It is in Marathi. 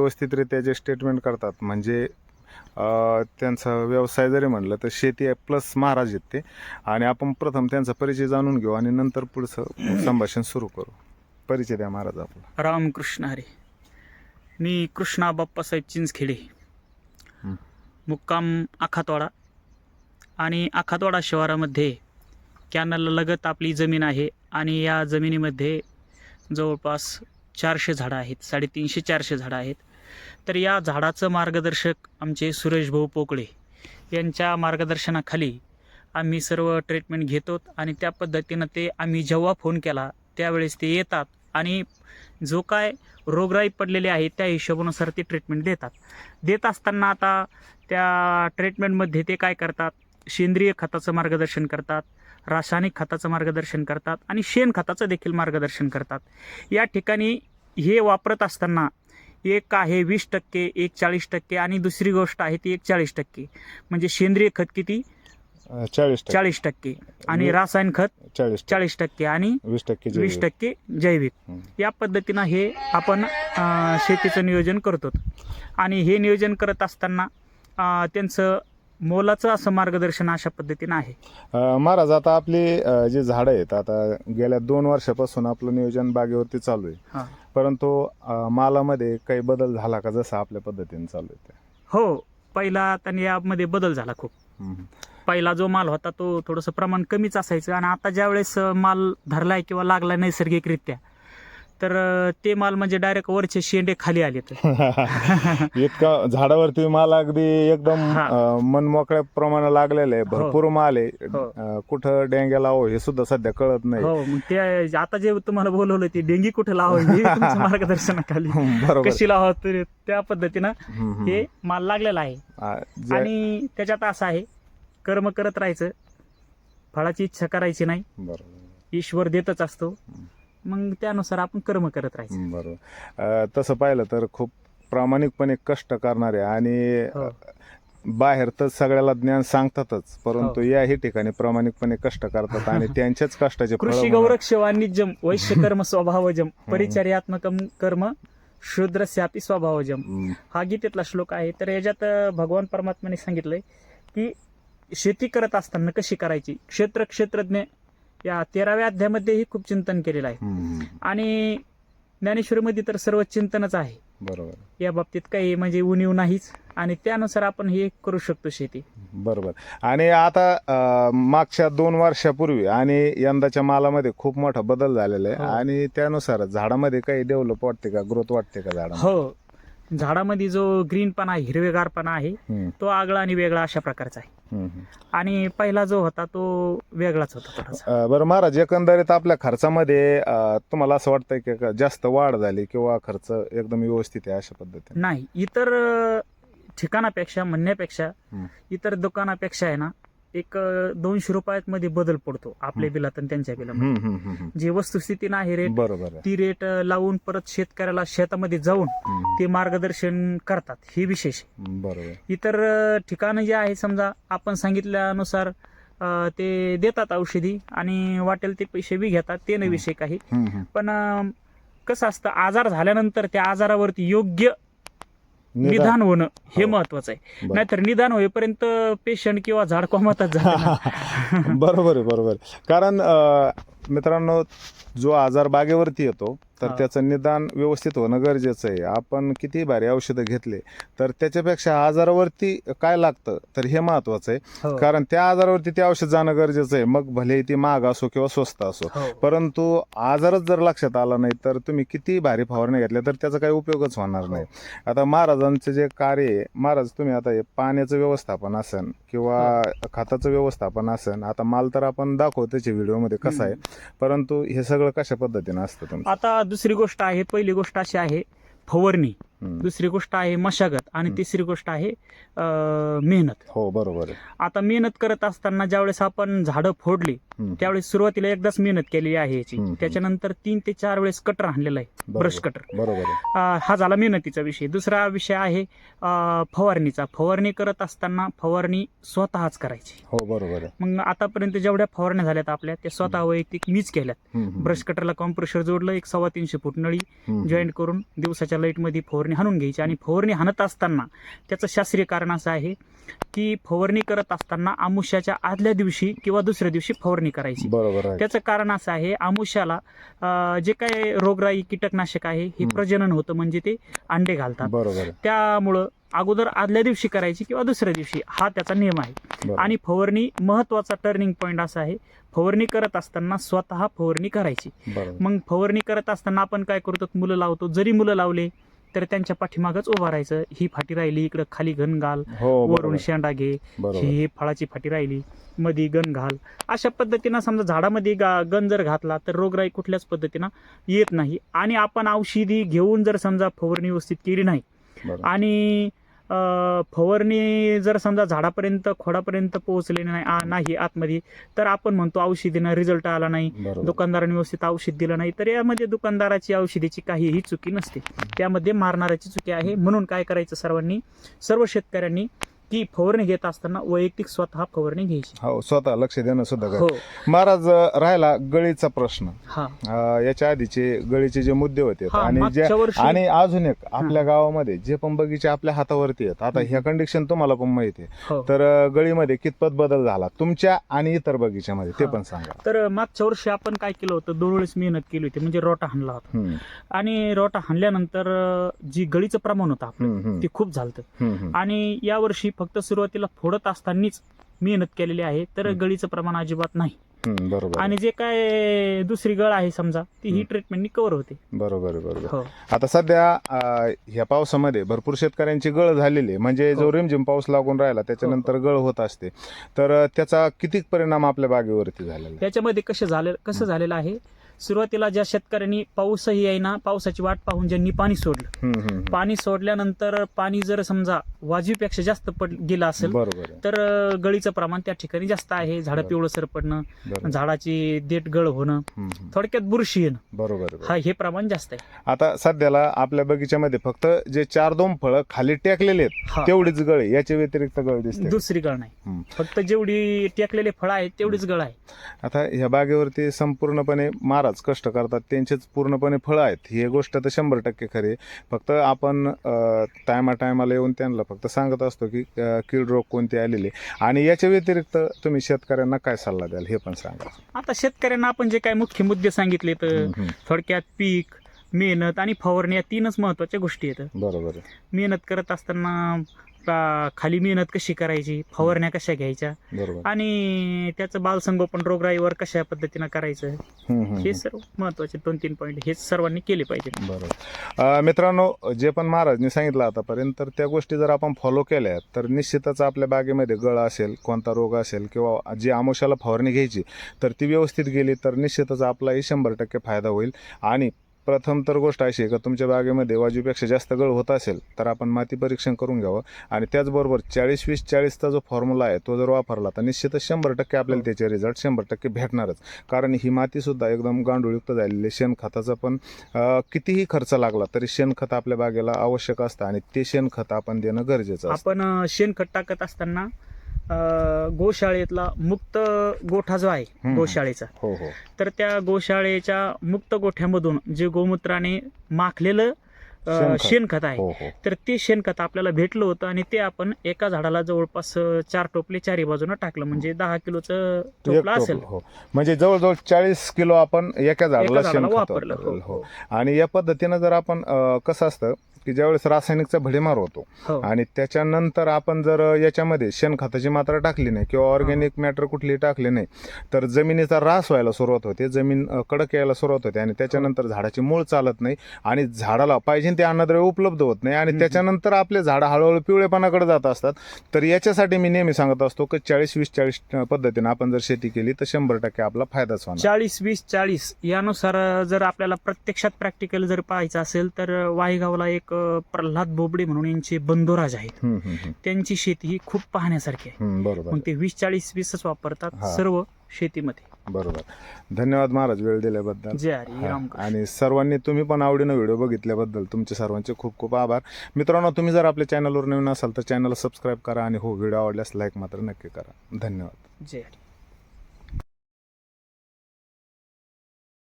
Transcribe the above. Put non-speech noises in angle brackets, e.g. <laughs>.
व्यवस्थितरित्या जे स्टेटमेंट करतात म्हणजे त्यांचा व्यवसाय जरी म्हणलं तर शेती प्लस महाराज आहेत ते. आणि आपण प्रथम त्यांचा परिचय जाणून घेऊ आणि नंतर पुढचं संभाषण सुरू करू. परिचय द्या महाराज आपला. रामकृष्ण हरे. मी कृष्णा बाप्पासाहेब चिंचखेडे. मुक्काम आखातवाडा. आणि आखातवाडा शहरामध्ये कॅनलला लगत आपली जमीन आहे आणि या जमिनीमध्ये जवळपास चारशे झाडं आहेत साडेतीनशे चारशे झाडं आहेत. तर या झाडाचं मार्गदर्शक आमचे सुरेश भाऊ पोकळे यांच्या मार्गदर्शनाखाली आम्ही सर्व ट्रीटमेंट घेतो आणि त्या पद्धतीनं ते आम्ही जेव्हा फोन केला त्यावेळेस ते येतात आणि जो काय रोगराई पडलेली आहे त्या हिशोबानुसार ते ट्रीटमेंट देतात. देत असताना आता त्या ट्रीटमेंटमध्ये ते काय करतात? सेंद्रिय खताचं मार्गदर्शन करतात रासायनिक खताचं मार्गदर्शन करतात आणि शेणखताचं देखील मार्गदर्शन करतात. या ठिकाणी हे वापरत असताना एक आहे वीस टक्के एक चाळीस टक्के आणि दुसरी गोष्ट आहे ती एक चाळीस टक्के. म्हणजे सेंद्रिय खत किती? चाळीस टक्के. चाळीस टक्के. आणि रासायनिक खत? चाळीस टक्के. चाळीस टक्के आणि वीस टक्के वीस जैविक. टक्के जैविक. या पद्धतीनं हे आपण शेतीचं नियोजन करतो आणि हे नियोजन करत असताना त्यांचं मोलाचं असं मार्गदर्शन अशा पद्धतीनं आहे. महाराज आता आपली जी झाडं आहेत आता गेल्या दोन वर्षापासून आपलं नियोजन बागेवरती चालू आहे. परंतु अ, मालामध्ये काही बदल झाला का जसं आपल्या पद्धतीने चालू आहे ते हो पहिला आता यामध्ये बदल झाला खूप. पहिला जो माल होता तो थोडंसं प्रमाण कमीच असायचं आणि आता ज्यावेळेस माल धरलाय किंवा लागलाय नैसर्गिकरित्या तर ते माल म्हणजे डायरेक्ट वरचे शेंडे खाली आले <laughs> इतका झाडावरती माल अगदी एकदम हा. अ, मनमोकळ्या प्रमाणे लागलेलं आहे. भरपूर माल आहे. हो. कुठं डेंग्या लावो हे सुद्धा सध्या कळत नाही. हो ते आता जे तुम्हाला बोलवलं ते डेंगी कुठे लावायची हे <laughs> मार्गदर्शनाखाली. कशी लावा तर त्या पद्धतीनं हं, हं. हे माल लागलेला आहे. आणि त्याच्यात असं आहे कर्म करत राहायचं फळाची इच्छा करायची नाही. ईश्वर देतच असतो. मग त्यानुसार आपण कर्म करत राहायचं. हं, बरोबर. अ, तसं पाहिलं तर खूप प्रामाणिकपणे कष्ट करणारे आणि हो. बाहेर तर सगळ्याला ज्ञान सांगतातच परंतु हो. याही ठिकाणी प्रामाणिकपणे कष्ट करतात आणि <laughs> त्यांच्याच कष्टाचे फळं कृषी म्हणा- गौरक्ष वाणिज्यम वैश्य <laughs> कर्म स्वभावजम परिचर्यात्मकम कर्म शूद्रस्यापी स्वभावजम हं, हा गीतेतला श्लोक आहे. तर याच्यात अं, भगवान परमात्म्याने सांगितलंय की शेती करत असताना कशी करायची? क्षेत्र क्षेत्रज्ञ या तेराव्या अध्यायामध्येही खूप चिंतन केलेलं आहे. आणि ज्ञानेश्वरीमध्ये तर सर्व चिंतनच आहे. बरोबर. या बाबतीत काही म्हणजे उणीव नाहीच. आणि त्यानुसार आपण हे करू शकतो शेती. बरोबर. आणि आता मागच्या दोन वर्षापूर्वी आणि यंदाच्या मालामध्ये खूप मोठा बदल झालेला आहे. हो. आणि त्यानुसार झाडामध्ये काही डेव्हलप वाटते का ग्रोथ वाटते का झाडा हो. झाडामध्ये जो ग्रीनपणा आहे हिरवेगारपणा आहे तो आगळा आणि वेगळा अशा प्रकारचा आहे. आणि पहिला जो होता तो वेगळाच होता थोडासा. बरं महाराज एकंदरीत आपल्या खर्चामध्ये तुम्हाला असं वाटतंय की जास्त वाढ झाली किंवा खर्च एकदम व्यवस्थित आहे अशा पद्धतीने? नाही इतर ठिकाणापेक्षा म्हणण्यापेक्षा. इतर दुकानापेक्षा आहे ना एक दोनशे रुपयात मध्ये बदल पडतो आपल्या. बिलात आणि त्यांच्या बिलामध्ये. जी वस्तुस्थिती नाही रेट बरोबर ती रेट लावून परत शेतकऱ्याला शेतामध्ये जाऊन ते मार्गदर्शन करतात हे विशेष. बरोबर इतर ठिकाणं जे आहे समजा आपण सांगितल्यानुसार ते देतात औषधी आणि वाटेल ते पैसे बी घेतात ते हं. विषय काही. पण कसं असतं आजार झाल्यानंतर त्या आजारावरती योग्य निदान होणं हे हो. महत्वाचं आहे. नाहीतर निदान होईपर्यंत पेशंट किंवा झाड कोमातच <laughs> बरोबर आहे बरोबर. कारण मित्रांनो जो आजार बागेवरती येतो तर हा. त्याचं निदान व्यवस्थित होणं गरजेचं आहे. आपण किती भारी औषधं घेतले तर त्याच्यापेक्षा आजारावरती काय लागतं तर हे महत्वाचं आहे. हो. कारण त्या आजारावरती ते औषध जाणं गरजेचं आहे. मग भले ती महाग असो किंवा स्वस्त असो हो. परंतु आजारच जर लक्षात आला नाही तर तुम्ही किती भारी फवारणी घेतल्या तर त्याचा काही उपयोगच होणार नाही. आता महाराजांचं जे कार्य आहे महाराज तुम्ही आता हे पाण्याचं व्यवस्थापन असन किंवा खताचं व्यवस्थापन असन आता माल तर आपण दाखवू त्याच्या व्हिडिओमध्ये कसं आहे. परंतु हे सगळं कशा पद्धतीनं असतं आता दुसरी गोष्ट आहे पहिली गोष्ट अशी आहे फवारणी. दुसरी गोष्ट आहे मशागत आणि. तिसरी गोष्ट आहे मेहनत हो बरोबर आता मेहनत करत असताना ज्यावेळेस आपण झाडं फोडली. त्यावेळेस सुरुवातीला एकदाच मेहनत केलेली आहे याची. त्याच्यानंतर तीन ते चार वेळेस कटर आणलेला आहे. ब्रश कटर बरोबर हा झाला मेहनतीचा विषय दुसरा विषय आहे फवारणीचा फवारणी करत असताना फवारणी स्वतःच करायची हो बरोबर मग आतापर्यंत जेवढ्या फवारण्या झाल्यात आपल्या त्या स्वतः वैयक्तिक मीच केल्यात. ब्रश कटरला कॉम्प्रेशर जोडलं एक सव्वा तीनशे फूट नळी. जॉईंट करून दिवसाच्या लाईटमध्ये फवारणी हाणून घ्यायची आणि फवारणी हाणत असताना त्याचं शास्त्रीय कारण असं आहे की फवारणी करत असताना आमुष्याच्या आदल्या दिवशी किंवा दुसऱ्या दिवशी फवारणी करायची. बरोबर त्याचं कारण असं आहे आमुष्याला जे काय रोगराई कीटकनाशक आहे हे. प्रजनन होतं म्हणजे ते अंडे घालतात. बरोबर त्यामुळं अगोदर आदल्या दिवशी करायची किंवा दुसऱ्या दिवशी हा त्याचा नियम आहे. आणि फवारणी महत्त्वाचा टर्निंग पॉईंट असा आहे फवारणी करत असताना स्वतः फवारणी करायची. मग फवारणी करत असताना आपण काय करतो? मुलं लावतो. जरी मुलं लावले तर त्यांच्या पाठीमागच उभा राहायचं. ही फाटी राहिली इकडं खाली घन घाल हो वरून शेंडा घे. ही फळाची फाटी राहिली मध्ये गण घाल. अशा पद्धतीनं समजा झाडामध्ये गण जर घातला तर रोगराई कुठल्याच पद्धतीनं येत नाही. आणि आपण औषधी घेऊन जर समजा फवारणी व्यवस्थित केली नाही. आणि फवारणी जर समजा झाडापर्यंत खोडापर्यंत पोहोचले नाही आ- नाही आतमध्ये तर आपण म्हणतो औषधीनं रिझल्ट आला नाही. दुकानदाराने व्यवस्थित औषध दिलं नाही तर यामध्ये दुकानदाराची औषधीची काहीही चुकी नसते. त्यामध्ये मारणाऱ्याची चुकी आहे. म्हणून काय करायचं सर्वांनी? सर्व शेतकऱ्यांनी की फवारणी घेत असताना वैयक्तिक स्वतः फवारणी घ्यायची. हो स्वतः लक्ष देणं सुद्धा हो. महाराज राहिला गळीचा प्रश्न. हा. अं, याच्या आधीचे गळीचे जे मुद्दे होते हा आणि जे मागच्या वर्षी आणि अजून एक आपल्या गावामध्ये जे पण बगीचे आपल्या हातावरती आहेत आता ह्या कंडिशन तुम्हाला पण माहिती आहे. हो. तर अं, गळीमध्ये कितपत बदल झाला तुमच्या आणि इतर बगीच्यामध्ये ते हा. पण सांगा. तर मागच्या वर्षी आपण काय केलं होतं दोन वेळेस मेहनत केली होती म्हणजे रोटा हाणला होता. हम्म, आणि रोटा हाणल्यानंतर अं, जी गळीचं प्रमाण होतं आपलं हम्म, हम्म, ते खूप झालं हम्म, हम्म. आणि यावर्षी फक्त सुरुवातीला फोडत असतानाच मेहनत केलेली आहे तर. गळीचं प्रमाण अजिबात नाही. बरोबर. आणि जे काय दुसरी गळ आहे समजा ती ही. ट्रीटमेंटनी कव्हर होते. बरोबर बरोबर. हो. आता सध्या ह्या पावसामध्ये भरपूर शेतकऱ्यांची गळ झालेली आहे. म्हणजे जो हो. रिमझिम पाऊस लागून राहिला त्याच्यानंतर गळ होत असते. तर त्याचा किती परिणाम आपल्या बागेवरती झालेला आहे? याच्यामध्ये कसं झालं कसं झालेलं आहे? सुरुवातीला ज्या शेतकऱ्यांनी पाऊसही येईना पावसाची वाट पाहून ज्यांनी पाणी सोडलं. पाणी सोडल्यानंतर पाणी जर समजा वाजवीपेक्षा जास्त पड गेलं असेल तर गळीचं प्रमाण त्या ठिकाणी जास्त आहे झाडं. पिवळसर पडणं झाडाची देठ गळ होणं. थोडक्यात बुरशी येणं बरोबर. हा हे प्रमाण जास्त आहे आता सध्याला आपल्या बगीच्यामध्ये फक्त जे चार दोन फळं खाली टेकलेले आहेत तेवढीच गळ. याच्या व्यतिरिक्त गळ दिसते दुसरी गळ नाही. फक्त जेवढी टेकलेले फळं आहेत तेवढीच गळ आहे आता ह्या बागेवरती संपूर्णपणे महाराज कष्ट करतात त्यांचेच पूर्णपणे फळं आहेत ही गोष्ट तर शंभर टक्के खरी. फक्त आपण टायमा टायमाला येऊन त्यांना फक्त सांगत असतो की कीड रोग कोणते आलेले आणि याच्या व्यतिरिक्त तुम्ही शेतकऱ्यांना काय सल्ला द्याल हे पण सांगा आता शेतकऱ्यांना आपण जे काय मुख्य मुद्दे सांगितले तर. थोडक्यात पीक मेहनत आणि फवारणी या तीनच महत्त्वाच्या गोष्टी आहेत. बरोबर आहे. मेहनत करत असताना का- खाली मेहनत कशी करायची फवारण्या कशा घ्यायच्या बरोबर. आणि त्याचं बालसंगोपन रोगराईवर कशा पद्धतीनं करायचं हम्म, हम्म, हे हम्म. सर्व महत्त्वाचे दोन तीन पॉईंट हे सर्वांनी केले पाहिजे बरोबर. अं, मित्रांनो जे पण महाराजनी सांगितलं आतापर्यंत तर त्या गोष्टी जर आपण फॉलो केल्या तर निश्चितच आपल्या बागेमध्ये गळ असेल कोणता रोग असेल किंवा जी आमोशाला फवारणी घ्यायची तर ती व्यवस्थित गेली तर निश्चितच आपलाही शंभर टक्के फायदा होईल आणि प्रथम तर गोष्ट अशी आहे का तुमच्या बागेमध्ये वाजूपेक्षा जास्त गळ होत असेल तर आपण माती परीक्षण करून घ्यावं. आणि त्याचबरोबर चाळीस वीस चाळीसचा जो फॉर्म्युला आहे तो जर वापरला तर निश्चितच शंभर टक्के आपल्याला त्याचे रिझल्ट शंभर टक्के भेटणारच. कारण ही मातीसुद्धा एकदम गांडूळयुक्त झालेली आहे. शेणखताचा पण कितीही खर्च लागला तरी शेणखत आपल्या बागेला आवश्यक असतं. आणि ते शेणखत आपण देणं गरजेचं आपण शेणखत टाकत असताना गोशाळेतला मुक्त गोठा जो आहे. गोशाळेचा हो हो. तर त्या गोशाळेच्या मुक्त गोठ्यामधून जे गोमूत्राने माखलेलं शेणखत. आहे हो हो. तर ते शेणखत आपल्याला भेटलं होतं आणि ते आपण एका झाडाला जवळपास चार टोपले चारी बाजूनं टाकलं. म्हणजे दहा किलोचं टोपला असेल. हो. म्हणजे जवळजवळ चाळीस किलो आपण एका झाडाला वापरलं आणि या पद्धतीनं जर आपण कसं असतं की ज्यावेळेस रासायनिकचा भडीमार होतो हो. आणि त्याच्यानंतर आपण जर याच्यामध्ये शेणखताची मात्रा टाकली नाही किंवा ऑर्गॅनिक मॅटर कुठली टाकली नाही तर जमिनीचा ऱ्हास व्हायला सुरुवात होते जमीन कडक यायला सुरुवात होते आणि त्याच्यानंतर झाडाची मूळ चालत नाही आणि झाडाला पाहिजे ते अन्नद्रव्य उपलब्ध होत नाही आणि. त्याच्यानंतर आपले झाडं हळूहळू पिवळेपणाकडे जात असतात. तर याच्यासाठी मी नेहमी सांगत असतो की चाळीस वीस चाळीस पद्धतीने आपण जर शेती केली तर शंभर टक्के आपला फायदाच होणार. चाळीस वीस चाळीस यानुसार जर आपल्याला प्रत्यक्षात प्रॅक्टिकल जर पाहायचं असेल तर वाईगावला एक अं, प्रल्हाद बोबडे म्हणून यांचे बंधुराज आहेत. त्यांची शेती ही खूप पाहण्यासारखी आहे. बरोबर. मग ते वीस चाळीस वीसच वापरतात हा. सर्व शेतीमध्ये. बरोबर. धन्यवाद महाराज वेळ दिल्याबद्दल. जय हरी हा, रामकृष्ण आणि सर्वांनी तुम्ही पण आवडीनं व्हिडिओ बघितल्याबद्दल तुमचे सर्वांचे खूप खूप आभार. मित्रांनो तुम्ही जर आपल्या चॅनलवर नवीन असाल तर चॅनलला सबस्क्राईब करा आणि हो व्हिडिओ आवडल्यास लाईक मात्र नक्की करा. धन्यवाद. जय हरी.